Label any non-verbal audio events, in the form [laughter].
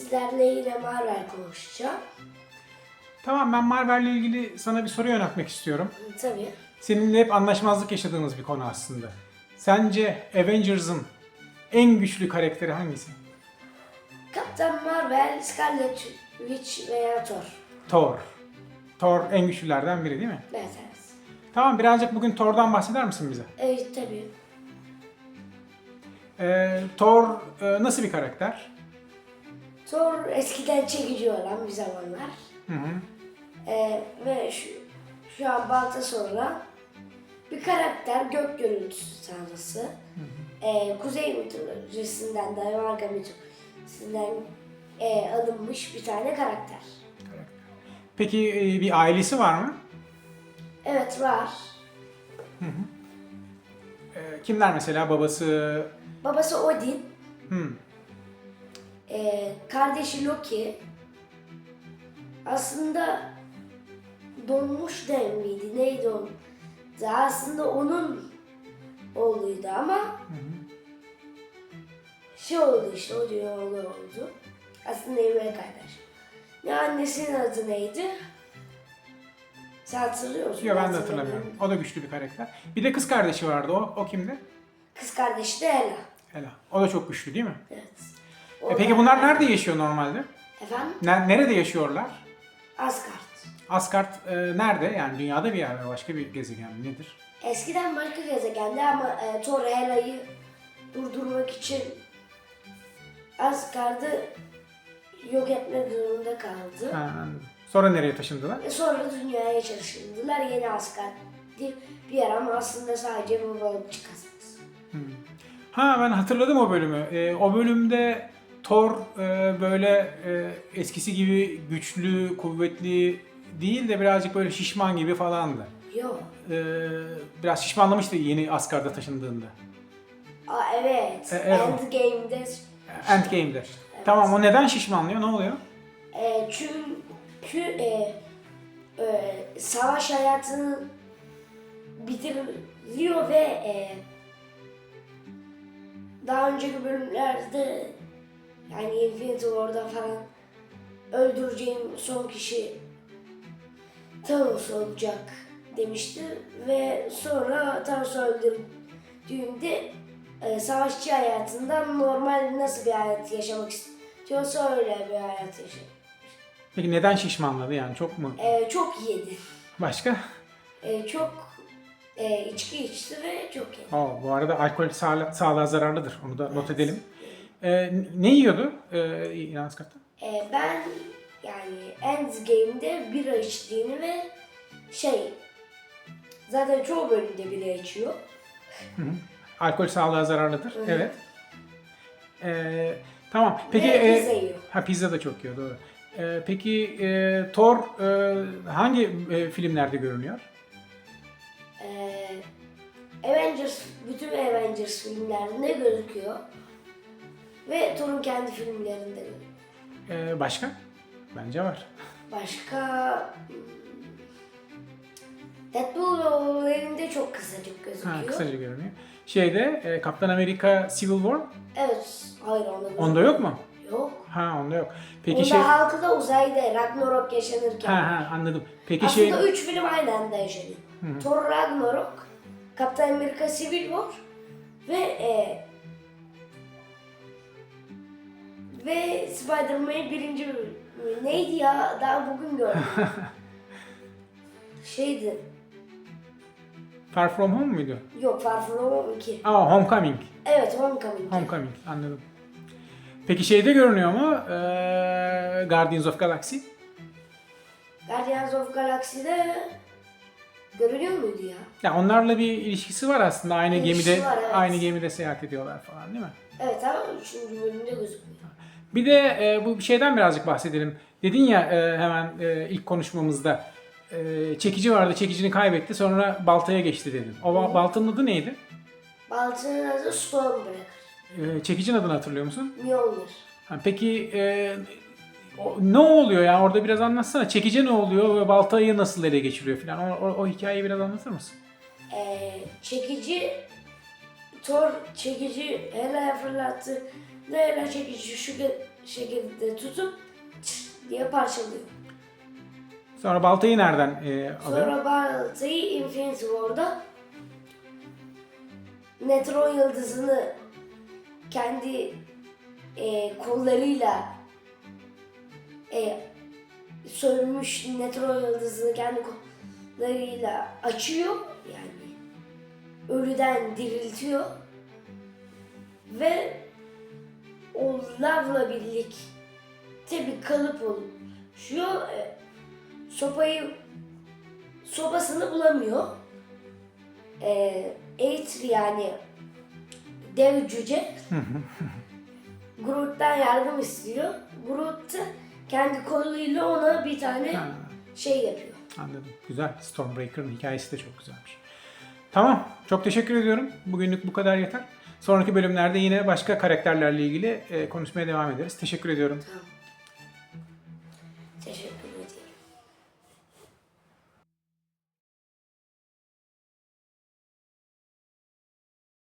sizlerle yine Marvel konuşacağım. Tamam ben Marvel'le ilgili sana bir soru yöneltmek istiyorum. Tabii. Seninle hep anlaşmazlık yaşadığımız bir konu aslında. Sence Avengers'ın en güçlü karakteri hangisi? Kaptan Marvel, Scarlet Witch veya Thor. Thor. Thor en güçlülerden biri değil mi? Evet, evet. Tamam birazcık bugün Thor'dan bahseder misin bize? Evet tabii. Ee, Thor e, nasıl bir karakter? Thor eskiden çekici olan bir zamanlar. Hı hı. Ee, ve şu, şu an balta sonra bir karakter gök gürültüsü tanrısı. Ee, Kuzey mitolojisinden, Danimarka mitolojisinden e, alınmış bir tane karakter. Peki e, bir ailesi var mı? Evet var. Ee, kimler mesela babası? Babası Odin, Hmm. E, kardeşi Loki. Aslında donmuş dev miydi? Neydi o? Aslında onun oğluydu ama şey oldu işte Odin oğlu oldu. Aslında Emre kardeş. Ne annesinin adı neydi? Sen hatırlıyor musun? Yok ben de hatırlamıyorum. O da güçlü bir karakter. Bir de kız kardeşi vardı o. O kimdi? Kız kardeşi de Ela. Hela. O da çok güçlü değil mi? Evet. E peki bunlar nerede yaşıyor normalde? Efendim? Ne- nerede yaşıyorlar? Asgard. Asgard e, nerede? Yani dünyada bir yer mi? Başka bir gezegen mi? Nedir? Eskiden başka gezegende ama e, Thor Hela'yı durdurmak için Asgard'ı yok etmek zorunda kaldı. Ha, anladım. Sonra nereye taşındılar? Ve sonra dünyaya taşındılar. Yeni Asgard diye bir yer ama aslında sadece bir balıkçı kasabası. Ha ben hatırladım o bölümü. E, o bölümde Thor e, böyle e, eskisi gibi güçlü, kuvvetli değil de birazcık böyle şişman gibi falandı. Yok. E, biraz şişmanlamıştı yeni Asgard'a taşındığında. Aa evet. E, evet. Endgame'de Endgame'de. Tamam o neden şişmanlıyor? Ne oluyor? e, çünkü e, e, savaş hayatını bitiriyor ve e, daha önceki bölümlerde yani Infinity War'da falan öldüreceğim son kişi Thanos olacak demişti ve sonra Thanos öldürdüğünde e, savaşçı hayatından normal nasıl bir hayat yaşamak istiyorsa öyle bir hayat yaşıyor. Peki neden şişmanladı yani çok mu? E, çok yedi. Başka? E, çok e, içki içti ve çok yedi. Aa, bu arada alkol sağla- sağlığa zararlıdır. Onu da not edelim. E, ne yiyordu e, yeni Asgard'da? E, ben yani Endgame'de bira içtiğini ve şey zaten çoğu bölümde bira içiyor. Alkol sağlığa zararlıdır. hı. Evet. E, tamam. Peki ve e, pizza yiyor. ha pizza da çok yiyor doğru. E, peki e, Thor e, hangi e, filmlerde görünüyor? E, Avengers, bütün Avengers filmlerinde gözüküyor. Ve Thor'un kendi filmlerinde gözüküyor. E, başka? Bence var. Başka hmm, Deadpool Wolverine'de çok kısacık gözüküyor. Ha, kısaca görünüyor. Şeyde e, Kaptan Amerika Civil War Evet. Hayır onda gözüküyor. onda yok mu? Yok. Ha onda yok. Peki Onda şey halkı da uzayda Ragnarok yaşanırken. Ha ha anladım. Peki şey Aslında üç film aynı anda yaşanıyor. Thor Ragnarok, Kaptan Amerika Civil War ve e, ve Spider-Man birinci bölümü. Neydi ya? Daha bugün gördüm. [laughs] Şeydi. Far From Home muydu? Yok Far From Home 2. Aa Homecoming. Evet Homecoming. Homecoming anladım. Peki şeyde görünüyor mu? Ee, Guardians of Galaxy. Guardians of Galaxy'de görünüyor muydu ya? Ya onlarla bir ilişkisi var aslında. Aynı İlişkisi gemide var, evet. aynı gemide seyahat ediyorlar falan değil mi? Evet ama üçüncü bölümde gözükmüyor. Bir de e, bu şeyden birazcık bahsedelim. Dedin ya e, hemen e, ilk konuşmamızda e, çekici vardı, çekicini kaybetti, sonra baltaya geçti dedin. O ba- baltanın adı neydi? Balta'nın adı Stormbreaker. E, çekicinin adını hatırlıyor musun? Mjolnir. Ha, peki e, o- ne oluyor ya orada biraz anlatsana. Çekici ne oluyor ve baltayı nasıl ele geçiriyor falan. O, o, o hikayeyi biraz anlatır mısın? Ee, çekici Thor çekici Hela'ya fırlattı. Hela çekici şu şekilde tutup diye parçalıyor. Sonra baltayı nereden e, alıyor? Sonra baltayı Infinity War'da Netron yıldızını kendi e, kollarıyla e, sönmüş Netron yıldızını kendi kollarıyla açıyor yani ölüden diriltiyor ve o lavla birlikte bir kalıp oluşuyor. E, sopayı sopasını bulamıyor. Ee, Eitri yani dev cüce [laughs] Groot'tan yardım istiyor. Groot kendi koluyla ona bir tane Ha. şey yapıyor. Anladım. Güzel. Stormbreaker'ın hikayesi de çok güzelmiş. Tamam. Çok teşekkür ediyorum. Bugünlük bu kadar yeter. Sonraki bölümlerde yine başka karakterlerle ilgili e, konuşmaya devam ederiz. Teşekkür ediyorum. Tamam. Teşekkür ederim.